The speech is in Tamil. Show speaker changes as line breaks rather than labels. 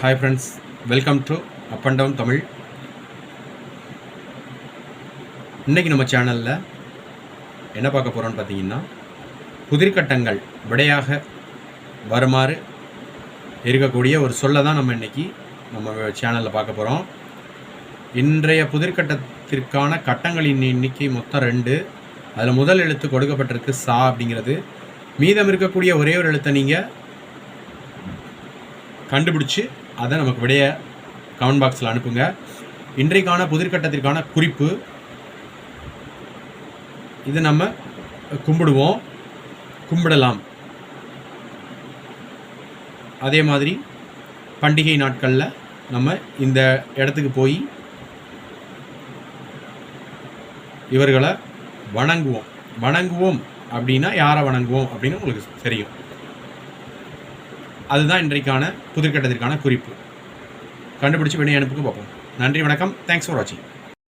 Hi friends welcome to up and down Tamil இன்றைக்கி நம்ம சேனலில் என்ன பார்க்க போகிறோம்னு பார்த்தீங்கன்னா புதிர்கட்டங்கள் விடையாக வருமாறு இருக்கக்கூடிய ஒரு சொல்லை தான் நம்ம இன்றைக்கி நம்ம சேனலில் பார்க்க போகிறோம் இன்றைய புதிர்கட்டத்திற்கான கட்டங்களின் எண்ணிக்கை மொத்தம் ரெண்டு. அதில் முதல் எழுத்து கொடுக்கப்பட்டிருக்கு சா அப்படிங்கிறது. மீதம் இருக்கக்கூடிய ஒரே ஒரு எழுத்தை நீங்கள் கண்டுபிடிச்சு அதை நமக்கு விடைய கமெண்ட் பாக்ஸில் அனுப்புங்க. இன்றைக்கான புதிர்கட்டத்திற்கான குறிப்பு. இது நம்ம கும்பிடுவோம். கும்பிடலாம். அதே மாதிரி பண்டிகை நாட்களில் நம்ம இந்த இடத்துக்கு போய் இவர்களை வணங்குவோம். வணங்குவோம் அப்படின்னா யாரை வணங்குவோம் அப்படின்னு உங்களுக்கு தெரியும். அதுதான் இன்றைக்கான புதிர்கட்டத்திற்கான குறிப்பு. கண்டுபிடிச்சி வினை அனுப்புக்கு பார்ப்போம். நன்றி வணக்கம். தேங்க்ஸ் ஃபார் வாட்சிங்